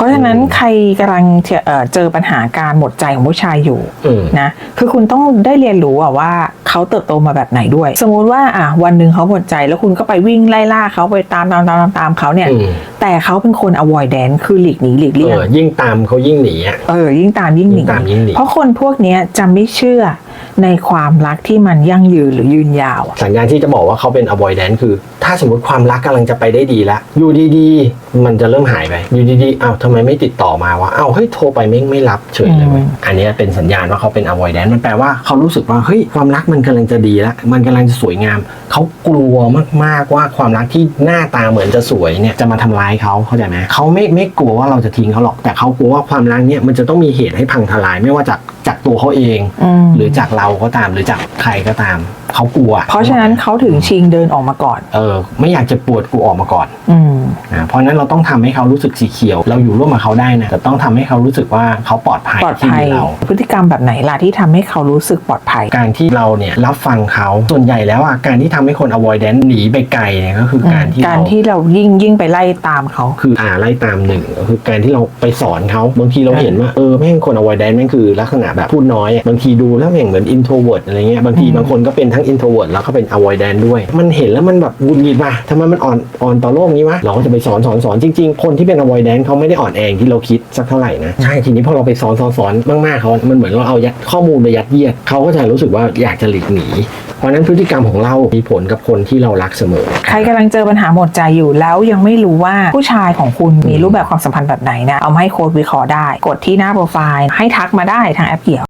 เพราะฉะนั้นใครกำลังจะเอ่อเจอปัญหาการหมดใจของผู้ชายอยู่อืมนะคือคุณต้องได้เรียนรู้อะว่าเขาเติบโตมาแบบไหนด้วย สมมุติว่าอะวันหนึ่งเขาหมดใจแล้วคุณก็ไปวิ่งไล่ล่าเขาไปตามตามตามตามตามเขาเนี่ยอืมแต่เขาเป็นคน avoidance คือหลีกหนีหลีกเอเลี่ยงอยิ่งตามเขายิ่งหนีอะเออยิ่งตามยิ่งหนียิ่งตามยิ่งหนีเพราะคนพวกเนี้ยจะไม่เชื่อในความรักที่มันยั่งยืนหรือยืนยาวอะสัญญาณที่จะบอกว่าเขาเป็น avoidance คือ ถ้าสมมติความรักกำลังจะไปได้ดีแล้ว อยู่ดีๆมันจะเริ่มหายไปอยู่ดีๆอ้าวทำไมไม่ติดต่อมาวะอ้าวเฮ้ยโทรไปไม่ไม่รับเฉยเลยเว้ยอันเนี้ยเป็นสัญญาณว่าเขาเป็น avoidance มันแปลว่าเขารู้สึกว่าเฮ้ยความรักมันกำลังจะดีแล้วมันกำลังจะสวยงาม เขากลัวมากๆว่าความรักที่หน้าตาเหมือนจะสวยเนี่ยจะมาทำร้ายเขาเข้าใจไหมเขาไม่ไม่กลัวว่าเราจะทิ้งเขาหรอก แต่เขากลัวว่าความรักเนี่ยมันจะต้องมีเหตุให้พังทลายไม่ว่าจากจากตัวเขาเองอืมหรือจากเราก็ตามหรือจากใครก็ตามเขากลัว เพราะฉะนั้นเขาถึงชิงเดินออกมาก่อน เออ ไม่อยากจะปวดกูออกมาก่อนอืมนะเพราะฉะนั้นเราต้องทำให้เขารู้สึกสีเขียว เราอยู่ร่วมกับเขาได้นะแต่ต้องทำให้เขารู้สึกว่าเขาปลอดภัยปลอดที่ภัยมีเราพฤติกรรมแบบไหนล่ะที่ทำให้เขารู้สึกปลอดภัย การที่เราเนี่ยรับฟังเขาส่วนใหญ่แล้วอะการที่ทำให้คน avoidance หนีไปไกลเนี่ยก็คือการที่การเราที่เรายิ่งยิ่งไปไล่ตามเขาคืออ่าไล่ตามหนึ่งก็คือการที่เราไปสอนเขาบางทีเราเห็นว่าเออแม่งคน avoidance แม่งคือลักษณะแบบพูดน้อยอะบางทีดูแล้วแม่งเหมือน introvert อะไรเงี้ยบางทีอืมบางคนก็เป็นทั้ง introvert แล้วก็เป็น avoidance ด้วย มันเห็นแล้วมันแบบหงุดหงิดว่ะทำไมมันอ่อนอ่อนต่อโลกนี้วะเราก็จะไปสอนสอนสอนจริงๆ คนที่เป็น avoidance เขาไม่ได้อ่อนแออย่างที่เราคิดสักเท่าไหร่นะใช่ทีนี้พอเราไปสอนสอนสอนมากๆเขามันเหมือนเราเอายัดข้อมูลไปยัดเยียดเขาก็จะรู้สึกว่าอยากจะหลีกหนีเพราะฉะนั้นพฤติกรรมของเรา มีผลกับคนที่เรารักเสมอ ใครกำลังเจอปัญหาหมดใจอยู่แล้วยังไม่รู้ว่าผู้ชายของคุณมีรูปแบบความสัมพันธ์แบบไหนนะเอามาให้โค้ดวิเคราะห์ได้ กดที่หน้าโปรไฟล์ให้ทักมาได้ทางแอปเกี่ยว